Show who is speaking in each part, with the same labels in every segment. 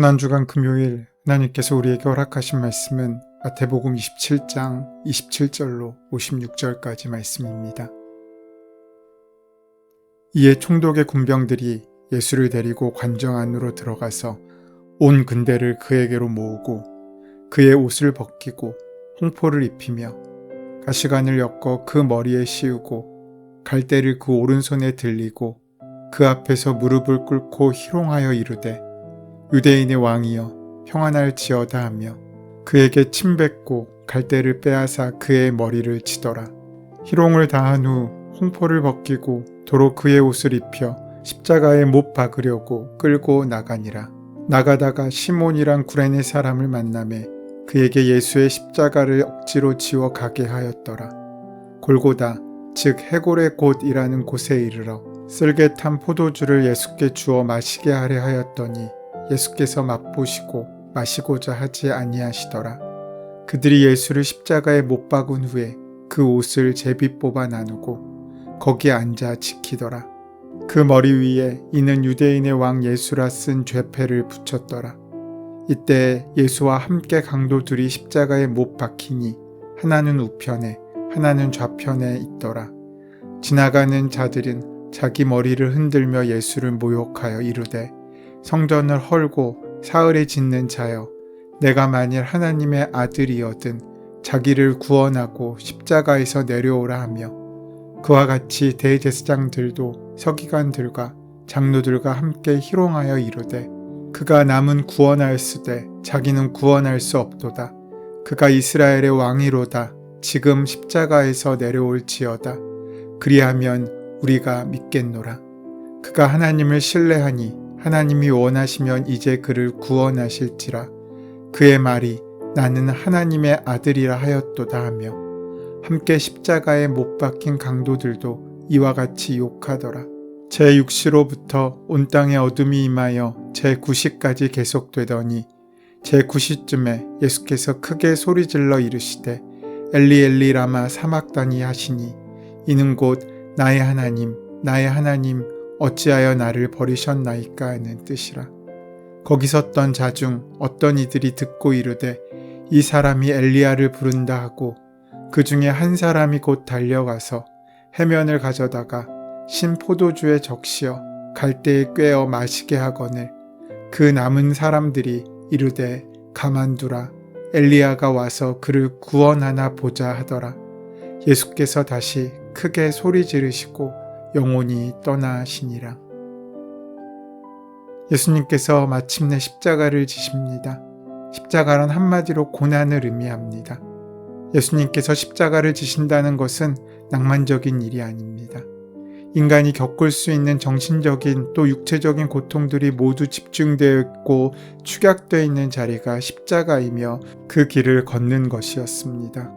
Speaker 1: 고난주간 금요일 하나님께서 우리에게 허락하신 말씀은 마태복음 27장 27절로 56절까지 말씀입니다. 이에 총독의 군병들이 예수를 데리고 관정 안으로 들어가서 온 근대를 그에게로 모으고 그의 옷을 벗기고 홍포를 입히며 가시관을 엮어 그 머리에 씌우고 갈대를 그 오른손에 들리고 그 앞에서 무릎을 꿇고 희롱하여 이르되 유대인의 왕이여 평안할지어다 하며 그에게 침뱉고 갈대를 빼앗아 그의 머리를 치더라. 희롱을 다한 후 홍포를 벗기고 도로 그의 옷을 입혀 십자가에 못 박으려고 끌고 나가니라. 나가다가 시몬이란 구레네 사람을 만남에 그에게 예수의 십자가를 억지로 지워 가게 하였더라. 골고다 즉 해골의 곳이라는 곳에 이르러 쓸개 탄 포도주를 예수께 주어 마시게 하려 하였더니 예수께서 맛보시고 마시고자 하지 아니하시더라. 그들이 예수를 십자가에 못 박은 후에 그 옷을 제비 뽑아 나누고 거기에 앉아 지키더라. 그 머리 위에 이는 유대인의 왕 예수라 쓴 죄패를 붙였더라. 이때 예수와 함께 강도들이 십자가에 못 박히니 하나는 우편에 하나는 좌편에 있더라. 지나가는 자들은 자기 머리를 흔들며 예수를 모욕하여 이르되 성전을 헐고 사흘에 짓는 자여 내가 만일 하나님의 아들이어든 자기를 구원하고 십자가에서 내려오라 하며 그와 같이 대제사장들도 서기관들과 장로들과 함께 희롱하여 이르되 그가 남은 구원하였으되 자기는 구원할 수 없도다. 그가 이스라엘의 왕이로다. 지금 십자가에서 내려올지어다. 그리하면 우리가 믿겠노라. 그가 하나님을 신뢰하니 하나님이 원하시면 이제 그를 구원하실지라 그의 말이 나는 하나님의 아들이라 하였도다 하며 함께 십자가에 못 박힌 강도들도 이와 같이 욕하더라. 제6시로부터 온 땅에 어둠이 임하여 제9시까지 계속되더니 제9시쯤에 예수께서 크게 소리질러 이르시되 엘리 엘리 라마 사막다니 하시니 이는 곧 나의 하나님 나의 하나님 어찌하여 나를 버리셨나이까 하는 뜻이라. 거기 섰던 자 중 어떤 이들이 듣고 이르되 이 사람이 엘리야를 부른다 하고 그 중에 한 사람이 곧 달려가서 해면을 가져다가 신 포도주에 적시어 갈대에 꿰어 마시게 하거늘 그 남은 사람들이 이르되 가만두라 엘리야가 와서 그를 구원하나 보자 하더라. 예수께서 다시 크게 소리 지르시고 영혼이 떠나시니라. 예수님께서 마침내 십자가를 지십니다. 십자가란 한마디로 고난을 의미합니다. 예수님께서 십자가를 지신다는 것은 낭만적인 일이 아닙니다. 인간이 겪을 수 있는 정신적인 또 육체적인 고통들이 모두 집중되어 있고 축약되어 있는 자리가 십자가이며 그 길을 걷는 것이었습니다.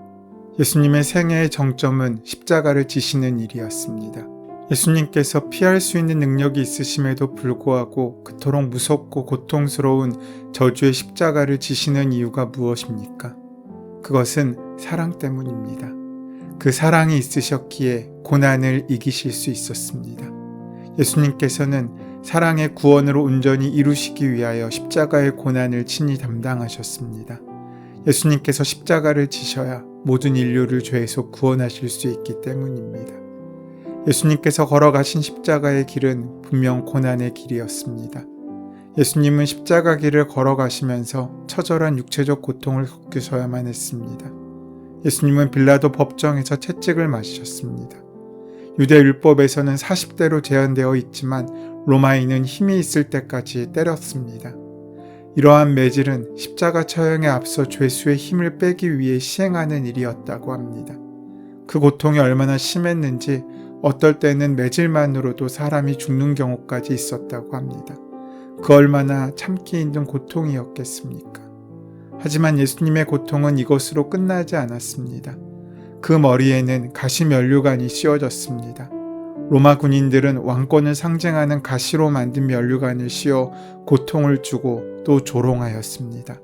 Speaker 1: 예수님의 생애의 정점은 십자가를 지시는 일이었습니다. 예수님께서 피할 수 있는 능력이 있으심에도 불구하고 그토록 무섭고 고통스러운 저주의 십자가를 지시는 이유가 무엇입니까? 그것은 사랑 때문입니다. 그 사랑이 있으셨기에 고난을 이기실 수 있었습니다. 예수님께서는 사랑의 구원으로 온전히 이루시기 위하여 십자가의 고난을 친히 담당하셨습니다. 예수님께서 십자가를 지셔야 모든 인류를 죄에서 구원하실 수 있기 때문입니다. 예수님께서 걸어가신 십자가의 길은 분명 고난의 길이었습니다. 예수님은 십자가 길을 걸어가시면서 처절한 육체적 고통을 겪으셔야만 했습니다. 예수님은 빌라도 법정에서 채찍을 맞으셨습니다. 유대 율법에서는 40대로 제한되어 있지만 로마인은 힘이 있을 때까지 때렸습니다. 이러한 매질은 십자가 처형에 앞서 죄수의 힘을 빼기 위해 시행하는 일이었다고 합니다. 그 고통이 얼마나 심했는지 어떨 때는 매질만으로도 사람이 죽는 경우까지 있었다고 합니다. 그 얼마나 참기 힘든 고통이었겠습니까? 하지만 예수님의 고통은 이것으로 끝나지 않았습니다. 그 머리에는 가시 면류관이 씌워졌습니다. 로마 군인들은 왕권을 상징하는 가시로 만든 면류관을 씌워 고통을 주고 또 조롱하였습니다.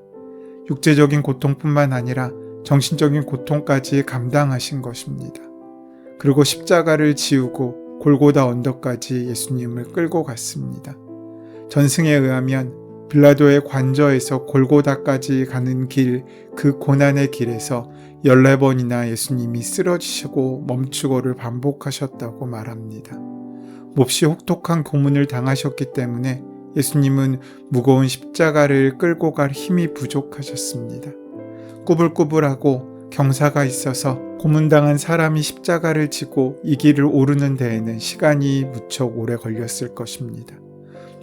Speaker 1: 육체적인 고통뿐만 아니라 정신적인 고통까지 감당하신 것입니다. 그리고 십자가를 지우고 골고다 언덕까지 예수님을 끌고 갔습니다. 전승에 의하면 빌라도의 관저에서 골고다까지 가는 길, 그 고난의 길에서 14번이나 예수님이 쓰러지시고 멈추고를 반복하셨다고 말합니다. 몹시 혹독한 고문을 당하셨기 때문에 예수님은 무거운 십자가를 끌고 갈 힘이 부족하셨습니다. 꾸불꾸불하고 경사가 있어서 고문당한 사람이 십자가를 지고 이 길을 오르는 데에는 시간이 무척 오래 걸렸을 것입니다.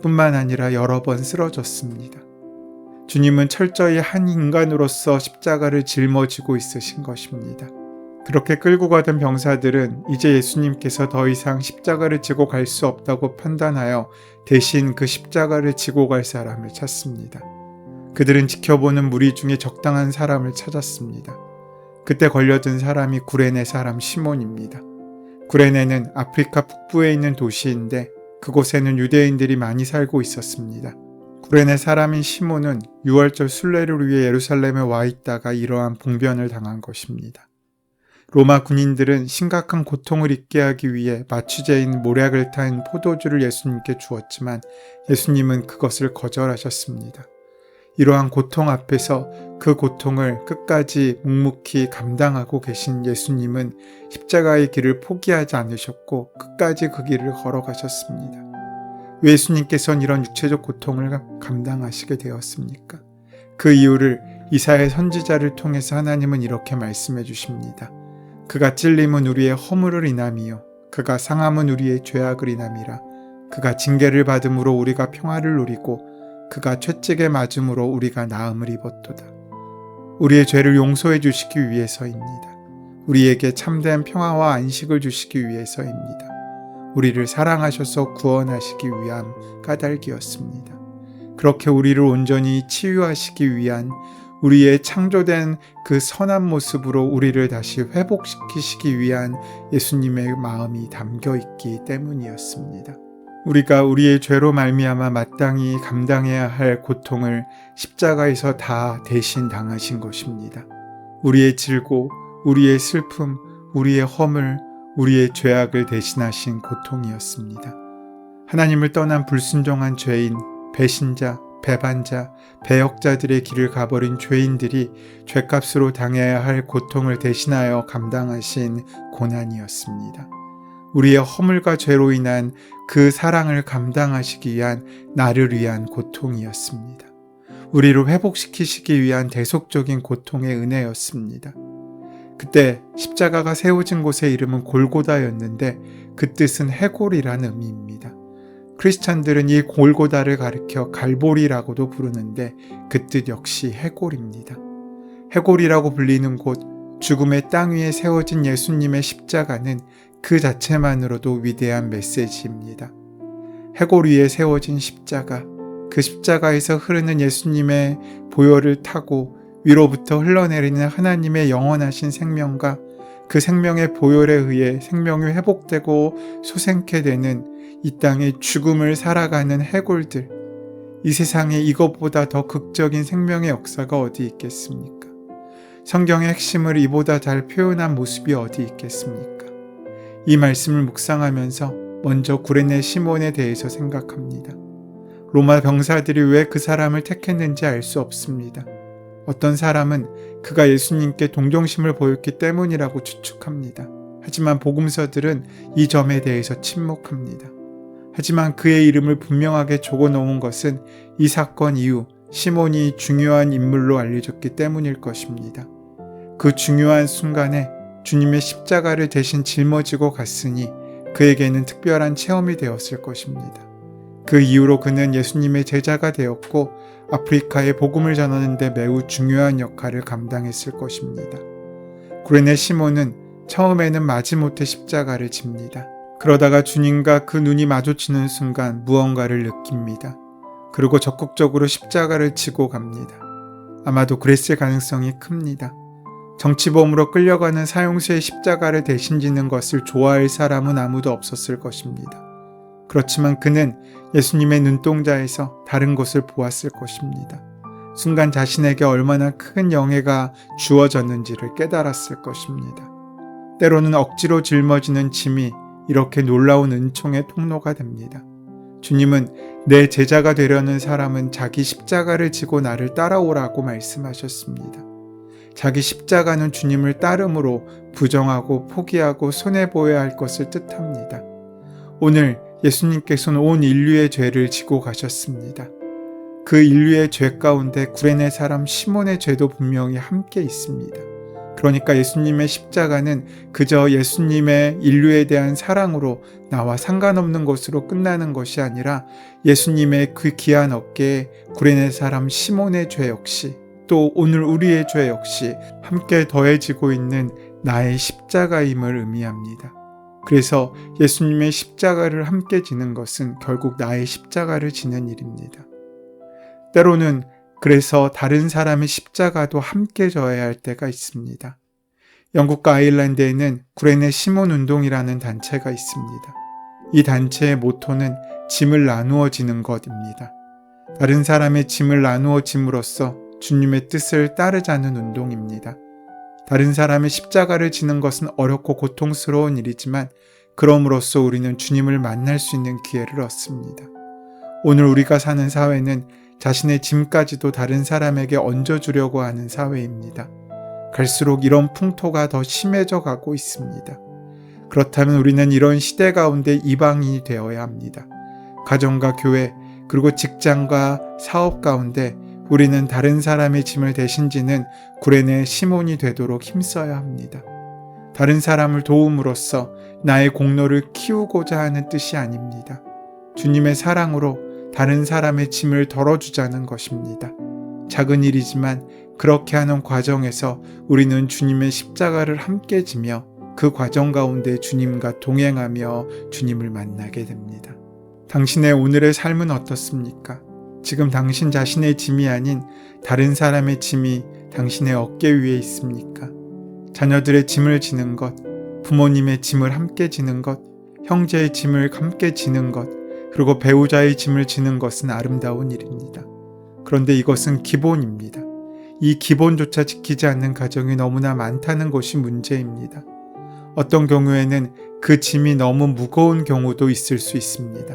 Speaker 1: 뿐만 아니라 여러 번 쓰러졌습니다. 주님은 철저히 한 인간으로서 십자가를 짊어지고 있으신 것입니다. 그렇게 끌고 가던 병사들은 이제 예수님께서 더 이상 십자가를 지고 갈 수 없다고 판단하여 대신 그 십자가를 지고 갈 사람을 찾습니다. 그들은 지켜보는 무리 중에 적당한 사람을 찾았습니다. 그때 걸려든 사람이 구레네 사람 시몬입니다. 구레네는 아프리카 북부에 있는 도시인데 그곳에는 유대인들이 많이 살고 있었습니다. 구레네 사람인 시몬은 6월절 순례를 위해 예루살렘에 와 있다가 이러한 봉변을 당한 것입니다. 로마 군인들은 심각한 고통을 잊게 하기 위해 마취제인 모략을 탄 포도주를 예수님께 주었지만 예수님은 그것을 거절하셨습니다. 이러한 고통 앞에서 그 고통을 끝까지 묵묵히 감당하고 계신 예수님은 십자가의 길을 포기하지 않으셨고 끝까지 그 길을 걸어가셨습니다. 왜 예수님께서는 이런 육체적 고통을 감당하시게 되었습니까? 그 이유를 이사의 선지자를 통해서 하나님은 이렇게 말씀해 주십니다. 그가 찔림은 우리의 허물을 인함이요 그가 상함은 우리의 죄악을 인함이라 그가 징계를 받음으로 우리가 평화를 누리고 그가 채찍에 맞음으로 우리가 나음을 입었도다. 우리의 죄를 용서해 주시기 위해서입니다. 우리에게 참된 평화와 안식을 주시기 위해서입니다. 우리를 사랑하셔서 구원하시기 위한 까닭이었습니다. 그렇게 우리를 온전히 치유하시기 위한 우리의 창조된 그 선한 모습으로 우리를 다시 회복시키시기 위한 예수님의 마음이 담겨 있기 때문이었습니다. 우리가 우리의 죄로 말미암아 마땅히 감당해야 할 고통을 십자가에서 다 대신 당하신 것입니다. 우리의 질고, 우리의 슬픔, 우리의 허물, 우리의 죄악을 대신하신 고통이었습니다. 하나님을 떠난 불순종한 죄인, 배신자, 배반자, 배역자들의 길을 가버린 죄인들이 죄값으로 당해야 할 고통을 대신하여 감당하신 고난이었습니다. 우리의 허물과 죄로 인한 그 사랑을 감당하시기 위한 나를 위한 고통이었습니다. 우리를 회복시키시기 위한 대속적인 고통의 은혜였습니다. 그때 십자가가 세워진 곳의 이름은 골고다였는데 그 뜻은 해골이라는 의미입니다. 크리스찬들은 이 골고다를 가리켜 갈보리라고도 부르는데 그 뜻 역시 해골입니다. 해골이라고 불리는 곳, 죽음의 땅 위에 세워진 예수님의 십자가는 그 자체만으로도 위대한 메시지입니다. 해골 위에 세워진 십자가, 그 십자가에서 흐르는 예수님의 보혈을 타고 위로부터 흘러내리는 하나님의 영원하신 생명과 그 생명의 보혈에 의해 생명이 회복되고 소생케 되는 이 땅의 죽음을 살아가는 해골들. 이 세상에 이것보다 더 극적인 생명의 역사가 어디 있겠습니까? 성경의 핵심을 이보다 잘 표현한 모습이 어디 있겠습니까? 이 말씀을 묵상하면서 먼저 구레네 시몬에 대해서 생각합니다. 로마 병사들이 왜 그 사람을 택했는지 알 수 없습니다. 어떤 사람은 그가 예수님께 동정심을 보였기 때문이라고 추측합니다. 하지만 복음서들은 이 점에 대해서 침묵합니다. 하지만 그의 이름을 분명하게 적어 놓은 것은 이 사건 이후 시몬이 중요한 인물로 알려졌기 때문일 것입니다. 그 중요한 순간에 주님의 십자가를 대신 짊어지고 갔으니 그에게는 특별한 체험이 되었을 것입니다. 그 이후로 그는 예수님의 제자가 되었고 아프리카에 복음을 전하는데 매우 중요한 역할을 감당했을 것입니다. 구레네 시몬은 처음에는 마지못해 십자가를 집니다. 그러다가 주님과 그 눈이 마주치는 순간 무언가를 느낍니다. 그리고 적극적으로 십자가를 지고 갑니다. 아마도 그랬을 가능성이 큽니다. 정치범으로 끌려가는 사형수의 십자가를 대신 지는 것을 좋아할 사람은 아무도 없었을 것입니다. 그렇지만 그는 예수님의 눈동자에서 다른 것을 보았을 것입니다. 순간 자신에게 얼마나 큰 영예가 주어졌는지를 깨달았을 것입니다. 때로는 억지로 짊어지는 짐이 이렇게 놀라운 은총의 통로가 됩니다. 주님은 내 제자가 되려는 사람은 자기 십자가를 지고 나를 따라오라고 말씀하셨습니다. 자기 십자가는 주님을 따름으로 부정하고 포기하고 손해보아야 할 것을 뜻합니다. 오늘 예수님께서는 온 인류의 죄를 지고 가셨습니다. 그 인류의 죄 가운데 구레네 사람 시몬의 죄도 분명히 함께 있습니다. 그러니까 예수님의 십자가는 그저 예수님의 인류에 대한 사랑으로 나와 상관없는 것으로 끝나는 것이 아니라 예수님의 그 귀한 어깨에 구레네 사람 시몬의 죄 역시 또 오늘 우리의 죄 역시 함께 더해지고 있는 나의 십자가임을 의미합니다. 그래서 예수님의 십자가를 함께 지는 것은 결국 나의 십자가를 지는 일입니다. 때로는 그래서 다른 사람의 십자가도 함께 져야 할 때가 있습니다. 영국과 아일랜드에는 구레네 시몬 운동이라는 단체가 있습니다. 이 단체의 모토는 짐을 나누어 지는 것입니다. 다른 사람의 짐을 나누어 짐으로써 주님의 뜻을 따르자는 운동입니다. 다른 사람의 십자가를 지는 것은 어렵고 고통스러운 일이지만 그럼으로써 우리는 주님을 만날 수 있는 기회를 얻습니다. 오늘 우리가 사는 사회는 자신의 짐까지도 다른 사람에게 얹어주려고 하는 사회입니다. 갈수록 이런 풍토가 더 심해져 가고 있습니다. 그렇다면 우리는 이런 시대 가운데 이방인이 되어야 합니다. 가정과 교회, 그리고 직장과 사업 가운데 우리는 다른 사람의 짐을 대신 지는 구레네 시몬이 되도록 힘써야 합니다. 다른 사람을 도움으로써 나의 공로를 키우고자 하는 뜻이 아닙니다. 주님의 사랑으로 다른 사람의 짐을 덜어주자는 것입니다. 작은 일이지만 그렇게 하는 과정에서 우리는 주님의 십자가를 함께 지며 그 과정 가운데 주님과 동행하며 주님을 만나게 됩니다. 당신의 오늘의 삶은 어떻습니까? 지금 당신 자신의 짐이 아닌 다른 사람의 짐이 당신의 어깨 위에 있습니까? 자녀들의 짐을 지는 것, 부모님의 짐을 함께 지는 것, 형제의 짐을 함께 지는 것, 그리고 배우자의 짐을 지는 것은 아름다운 일입니다. 그런데 이것은 기본입니다. 이 기본조차 지키지 않는 가정이 너무나 많다는 것이 문제입니다. 어떤 경우에는 그 짐이 너무 무거운 경우도 있을 수 있습니다.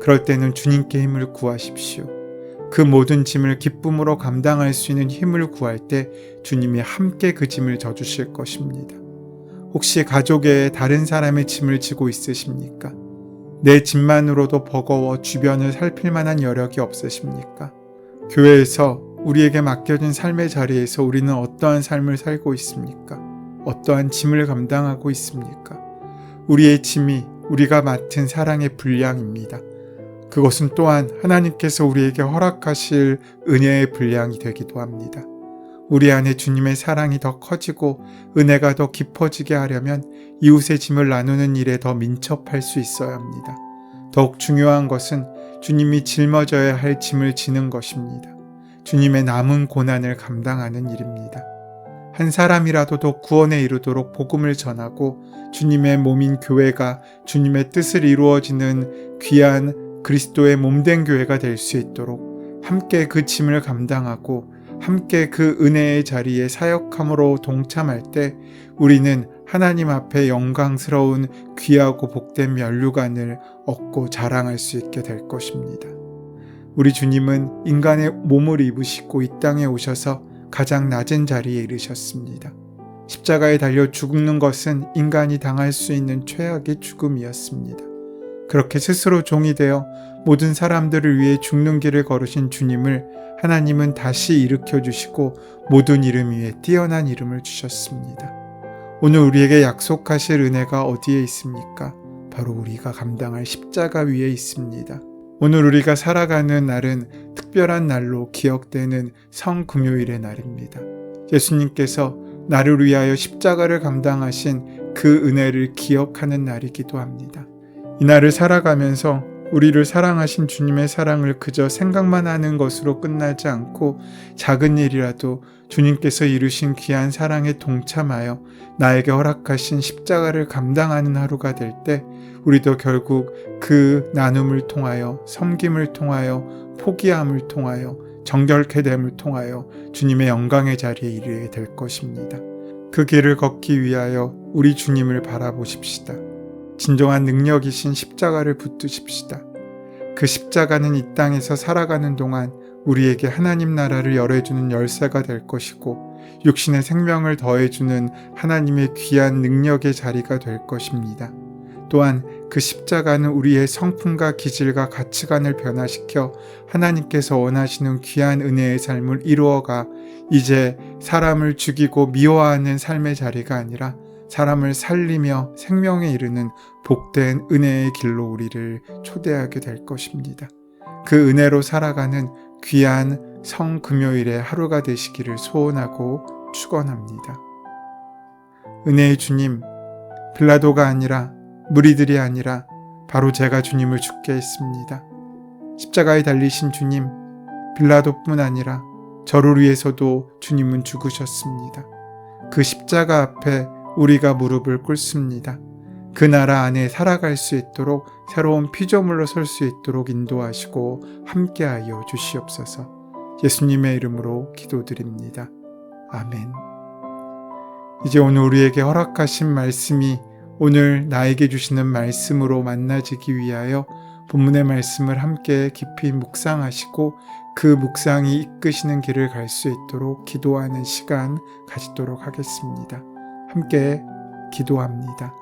Speaker 1: 그럴 때는 주님께 힘을 구하십시오. 그 모든 짐을 기쁨으로 감당할 수 있는 힘을 구할 때 주님이 함께 그 짐을 져주실 것입니다. 혹시 가족에 다른 사람의 짐을 지고 있으십니까? 내 짐만으로도 버거워 주변을 살필 만한 여력이 없으십니까? 교회에서 우리에게 맡겨진 삶의 자리에서 우리는 어떠한 삶을 살고 있습니까? 어떠한 짐을 감당하고 있습니까? 우리의 짐이 우리가 맡은 사랑의 분량입니다. 그것은 또한 하나님께서 우리에게 허락하실 은혜의 분량이 되기도 합니다. 우리 안에 주님의 사랑이 더 커지고 은혜가 더 깊어지게 하려면 이웃의 짐을 나누는 일에 더 민첩할 수 있어야 합니다. 더욱 중요한 것은 주님이 짊어져야 할 짐을 지는 것입니다. 주님의 남은 고난을 감당하는 일입니다. 한 사람이라도 더 구원에 이르도록 복음을 전하고 주님의 몸인 교회가 주님의 뜻을 이루어지는 귀한 그리스도의 몸된 교회가 될 수 있도록 함께 그 짐을 감당하고 함께 그 은혜의 자리에 사역함으로 동참할 때 우리는 하나님 앞에 영광스러운 귀하고 복된 면류관을 얻고 자랑할 수 있게 될 것입니다. 우리 주님은 인간의 몸을 입으시고 이 땅에 오셔서 가장 낮은 자리에 이르셨습니다. 십자가에 달려 죽는 것은 인간이 당할 수 있는 최악의 죽음이었습니다. 그렇게 스스로 종이 되어 모든 사람들을 위해 죽는 길을 걸으신 주님을 하나님은 다시 일으켜 주시고 모든 이름 위에 뛰어난 이름을 주셨습니다. 오늘 우리에게 약속하실 은혜가 어디에 있습니까? 바로 우리가 감당할 십자가 위에 있습니다. 오늘 우리가 살아가는 날은 특별한 날로 기억되는 성금요일의 날입니다. 예수님께서 나를 위하여 십자가를 감당하신 그 은혜를 기억하는 날이기도 합니다. 이 날을 살아가면서 우리를 사랑하신 주님의 사랑을 그저 생각만 하는 것으로 끝나지 않고 작은 일이라도 주님께서 이루신 귀한 사랑에 동참하여 나에게 허락하신 십자가를 감당하는 하루가 될 때 우리도 결국 그 나눔을 통하여 섬김을 통하여 포기함을 통하여 정결케 됨을 통하여 주님의 영광의 자리에 이르게 될 것입니다. 그 길을 걷기 위하여 우리 주님을 바라보십시다. 진정한 능력이신 십자가를 붙드십시다. 그 십자가는 이 땅에서 살아가는 동안 우리에게 하나님 나라를 열어주는 열쇠가 될 것이고 육신의 생명을 더해주는 하나님의 귀한 능력의 자리가 될 것입니다. 또한 그 십자가는 우리의 성품과 기질과 가치관을 변화시켜 하나님께서 원하시는 귀한 은혜의 삶을 이루어가 이제 사람을 죽이고 미워하는 삶의 자리가 아니라 사람을 살리며 생명에 이르는 복된 은혜의 길로 우리를 초대하게 될 것입니다. 그 은혜로 살아가는 귀한 성 금요일의 하루가 되시기를 소원하고 축원합니다. 은혜의 주님, 빌라도가 아니라 무리들이 아니라 바로 제가 주님을 죽게 했습니다. 십자가에 달리신 주님, 빌라도뿐 아니라 저를 위해서도 주님은 죽으셨습니다. 그 십자가 앞에 우리가 무릎을 꿇습니다. 그 나라 안에 살아갈 수 있도록 새로운 피조물로 설 수 있도록 인도하시고 함께하여 주시옵소서. 예수님의 이름으로 기도드립니다. 아멘. 이제 오늘 우리에게 허락하신 말씀이 오늘 나에게 주시는 말씀으로 만나지기 위하여 본문의 말씀을 함께 깊이 묵상하시고 그 묵상이 이끄시는 길을 갈 수 있도록 기도하는 시간 가지도록 하겠습니다. 함께 기도합니다.